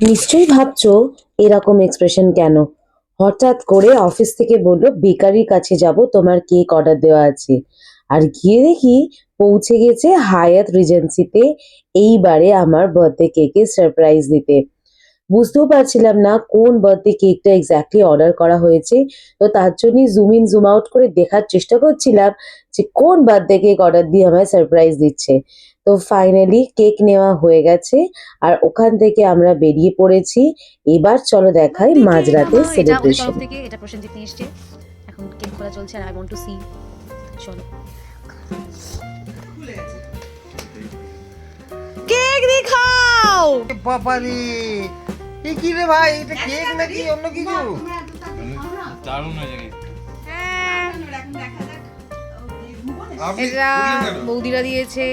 নিশ্চয়ই ভাবছ এরকম এক্সপ্রেশন কেন? হঠাৎ করে অফিস থেকে বলল, বেকারির কাছে যাব, তোমার কেক অর্ডার দেওয়া আছে। আর গিয়ে দেখি পৌঁছে গেছে হায়াত রিজেন্সিতে এইবারে আমার বার্থডে কেকের সারপ্রাইজ দিতে। বুঝতেও পারছিলাম না কোন বার্থডে কেকটা এক্স্যাক্টলি অর্ডার করা হয়েছে। তো তার জন্যই জুম ইন জুম আউট করে দেখার চেষ্টা করছিলাম যে কোন বার্থডে কেক অর্ডার দিয়ে আমায় সারপ্রাইজ দিচ্ছে। তো ফাইনালি কেক নেওয়া হয়ে গেছে। আর ওখান থেকে আমরা বেরিয়ে পড়েছি। এবার চলো দেখাই মাঝরাতে সেলিব্রেশন থেকে এটা প্রসেনজিৎ নিয়ে এসছে। এখন কেক খোলা চলছে আর আই ওয়ান্ট টু সি চলো। কেক দেখাও! এ কি রে ভাই? এটা কেক নাকি অন্য কিছু? দারুণ কি আপনি এটা বুঝলেন বৌদিরা দিয়েছে।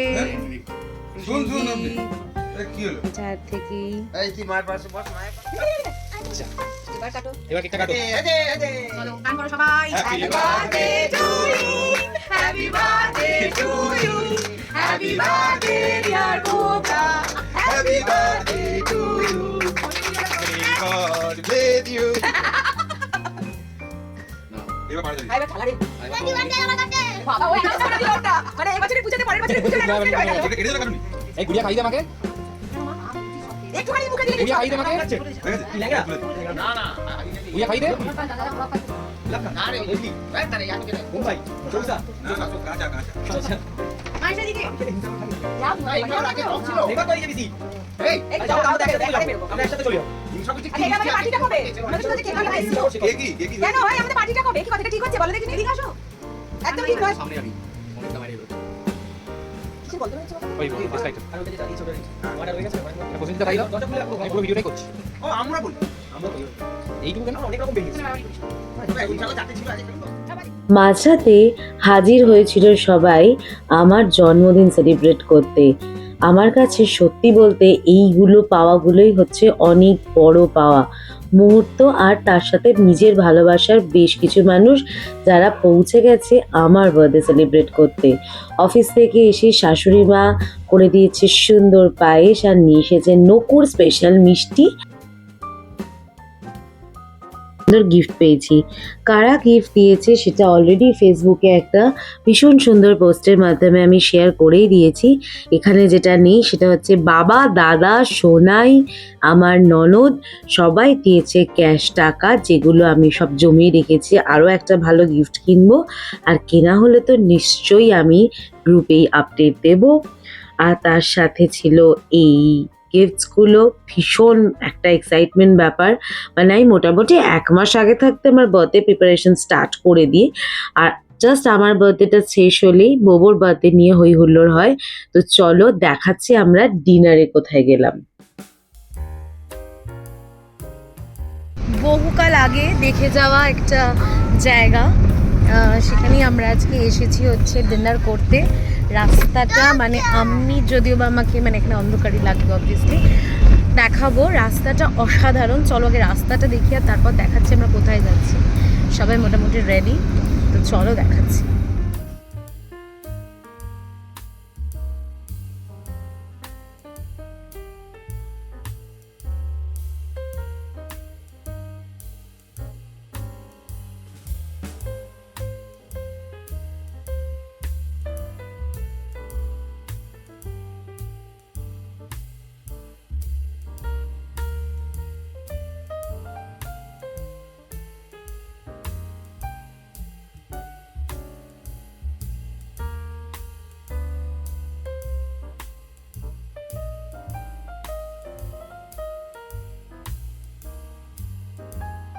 শুন শুন কি হলো? চার থেকে এই তুই মার পাশে বস মায়ের পাশে। এবার কাটো। এবার কেকটা কাটো। এই যে এই চলো গান করো সবাই। Happy birthday to you happy birthday to you happy birthday dear Cobra happy birthday to you God bless you এবার পারে যাবি এবার খালারে বাবা। ওই আনন্দ দিল ওটা। মানে এই বছরে পূজাতে পরের বছরে পূজাতে এটা এটা কাটুনি এই গুড়িয়া খাই দে আমাকে। একটুখানি মুখে দিলে গুড়িয়া খাই দে আমাকে। ঠিক আছে গুড়িয়া খাই দে। না না কাঁচা কাঁচা এবার তো এই যে বিসি এই এই যাও দাও দেখে দেখে। আমরা একসাথে চলি আরে এটা আমাদের পার্টিটা কবে? কে কি কে কি কেন হয় আমাদের পার্টিটা কবে? কি কথাটা ঠিক হচ্ছে? বলো দেখি এদিকে আসো। একদম ঠিক নয় কিছু বলতে পারছ ওই বেস্ট আইটেম প্রসেনজিৎ খাই দাও আমি পুরো ভিডিওটাই করছি। ও আমরা বলি। আমরা করি এইটুকু কেন? অনেক রকম বেরিয়েছে। মাঝরাতে হাজির হয়েছিল সবাই আমার জন্মদিন সেলিব্রেট করতে। আমার কাছে সত্যি বলতে এইগুলো পাওয়াগুলোই হচ্ছে অনেক বড় পাওয়া। মুহূর্ত আর তার সাথে নিজের ভালোবাসার বেশ কিছু মানুষ যারা পৌঁছে গেছে আমার বার্থডে সেলিব্রেট করতে। অফিস থেকে এসে শাশুড়ি মা করে দিয়েছে সুন্দর পায়েস আর নিয়ে এসেছে নকুর স্পেশাল মিষ্টি। সুন্দর গিফট পেয়েছি। কারা গিফট দিয়েছে সেটা অলরেডি ফেসবুকে একটা ভীষণ সুন্দর পোস্টের মাধ্যমে আমি শেয়ার করেই দিয়েছি। এখানে যেটা নেই সেটা হচ্ছে, বাবা, দাদা, সোনাই, আমার ননদ, সবাই দিয়েছে ক্যাশ টাকা, যেগুলো আমি সব জমিয়ে রেখেছি আরও একটা ভালো গিফট কিনবো। আর কেনা হলে তো নিশ্চয়ই আমি গ্রুপেই আপডেট দেব। আর তার সাথে ছিল এই গিফটসগুলো ভীষণ একটা এক্সাইটমেন্ট ব্যাপার। মানে আমি মোটামুটি এক মাস আগে থাকতে আমার বার্থডে প্রিপারেশন স্টার্ট করে দিই। আর জাস্ট আমার বার্থডেটা শেষ হলেই বোবোর বার্থডে নিয়ে হই হুল্লোড় হয়। তো চলো দেখাচ্ছি আমরা ডিনারে কোথায় গেলাম। বহুকাল আগে দেখে যাওয়া একটা জায়গা। সেখানেই আমরা আজকে এসেছি হচ্ছে ডিনার করতে। রাস্তাটা মানে আমি যদিও বা আমাকে মানে এখানে অন্ধকারই লাগবে অবভিয়াসলি দেখাবো রাস্তাটা অসাধারণ। চলো আগে রাস্তাটা দেখি আর তারপর দেখাচ্ছি আমরা কোথায় যাচ্ছি। সবাই মোটামুটি রেডি তো চলো দেখাচ্ছি।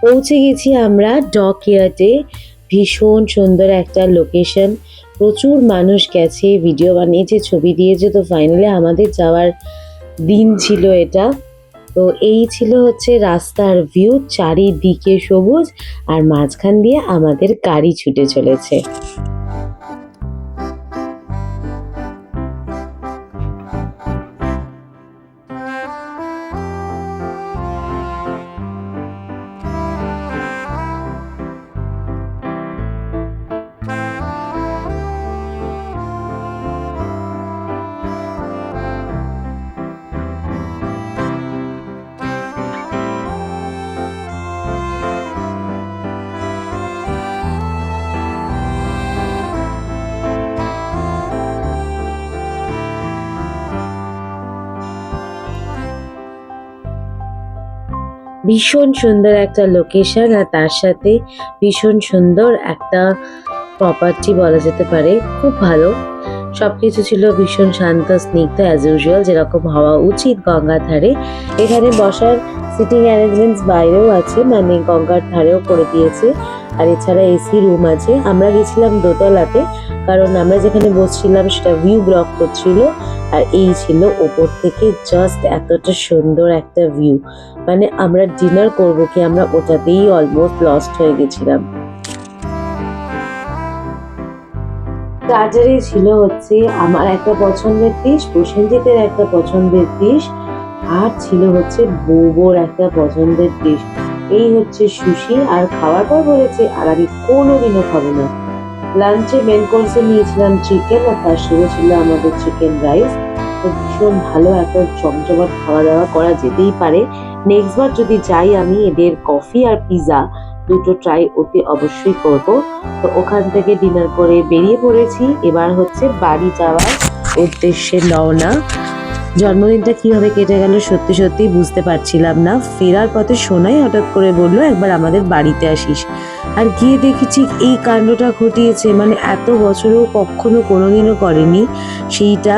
পৌঁছে গেছি আমরা ডক ইয়ার্ডে। ভীষণ সুন্দর একটা লোকেশন প্রচুর মানুষ গেছে ভিডিও বানিয়েছে, ছবি দিয়েছে, তো ফাইনালি আমাদের যাওয়ার দিন ছিল এটা। তো এই ছিল হচ্ছে রাস্তার ভিউ চারিদিকে সবুজ আর মাঝখান দিয়ে আমাদের গাড়ি ছুটে চলেছে। ভীষণ সুন্দর একটা লোকেশন আর তার সাথে ভীষণ সুন্দর একটা প্রপার্টি বলা যেতে পারে। খুব ভালো। সব কিছু ছিল ভীষণ শান্ত, স্নিগ্ধ অ্যাজ ইউজুয়াল যেরকম হওয়া উচিত গঙ্গার ধারে। এখানে বসার সিটিং অ্যারেঞ্জমেন্টস বাইরেও আছে মানে গঙ্গার ধারেও করে দিয়েছে। আর এছাড়া এসি রুম আছে। আমরা গেছিলাম দোতলাতে, কারণ আমরা যেখানে বসছিলাম সেটা ভিউ ব্লক করছিল। আর এই ছিল ওপর থেকে জাস্ট এতটা সুন্দর একটা ভিউ মানে আমরা ডিনার করব কি, আমরা ওটাতেই অলমোস্ট লস্ট হয়ে গেছিলাম। স্টার্টারে ছিল হচ্ছে আমার একটা পছন্দের ডিশ প্রসেনজিতের একটা পছন্দের ডিশ আর ছিল হচ্ছে বোবোর একটা পছন্দের ডিশ এই হচ্ছে সুশি, আর খাওয়ার পর বলেছে, আর আমি কোনোদিনও খাব না। লাঞ্চে মেন কোর্সে নিয়েছিলাম চিকেন আর তার সঙ্গে ছিল আমাদের চিকেন রাইস ভীষণ ভালো একটা জমজমাট খাওয়া দাওয়া করা যেতেই পারে। নেক্সট বার যদি যাই আমি এদের কফি আর পিৎজা দুটো ট্রাই অতি অবশ্যই করব। তো ওখান থেকে ডিনার করে বেরিয়ে পড়েছি। এবার হচ্ছে বাড়ি যাওয়ার উদ্দেশ্যে রওনা। জন্মদিনটা কীভাবে কেটে গেল সত্যি সত্যি বুঝতে পারছিলাম না। ফেরার পথে সোনাই হঠাৎ করে বলল, একবার আমাদের বাড়িতে আসিস। আর গিয়ে দেখেছি এই কাণ্ডটা ঘটিয়েছে। মানে এত বছরেও কখনো কোনোদিনও করেনি। সেইটা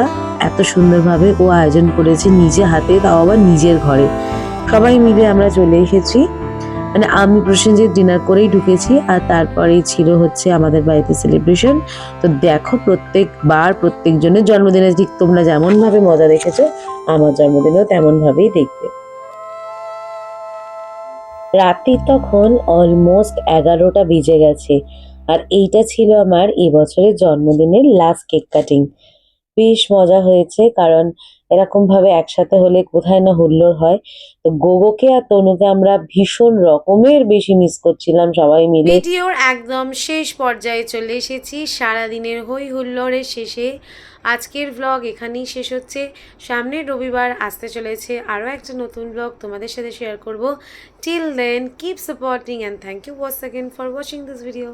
এত সুন্দরভাবে ও আয়োজন করেছে নিজে হাতে, তাও আবার নিজের ঘরে। সবাই মিলে আমরা চলে এসেছি। মানে আমি প্রসেনজিৎ ডিনার করেই ঢুকেছি আর তারপরেই ছিল হচ্ছে আমাদের বাড়িতে সেলিব্রেশন তো দেখো প্রত্যেকবার প্রত্যেকজনের জন্মদিনে, ঠিক তোমরা যেমনভাবে মজা দেখেছ, আমার জন্মদিনেও তেমনভাবেই দেখবে। রাত্রি তখন অলমোস্ট এগারোটা বেজে গেছে। আর এইটা ছিল আমার এবছরের জন্মদিনের লাস্ট কেক কাটিং বেশ মজা হয়েছে, কারণ এরকম ভাবে একসাথে হলে কোথায় না হুল্লোড় হয়। তো গোগোকে আর তনুকে আমরা ভীষণ রকমের বেশি মিস করছিলাম সবাই মিলে। ভিডিওর একদম শেষ পর্যায়ে চলে এসেছি। সারাদিনের হই হুল্লোড়ের শেষে আজকের ভ্লগ এখানেই শেষ হচ্ছে। সামনের রবিবার আসতে চলেছে আরও একটা নতুন ভ্লগ তোমাদের সাথে শেয়ার করব। Till then keep supporting and thank you once second for watching this video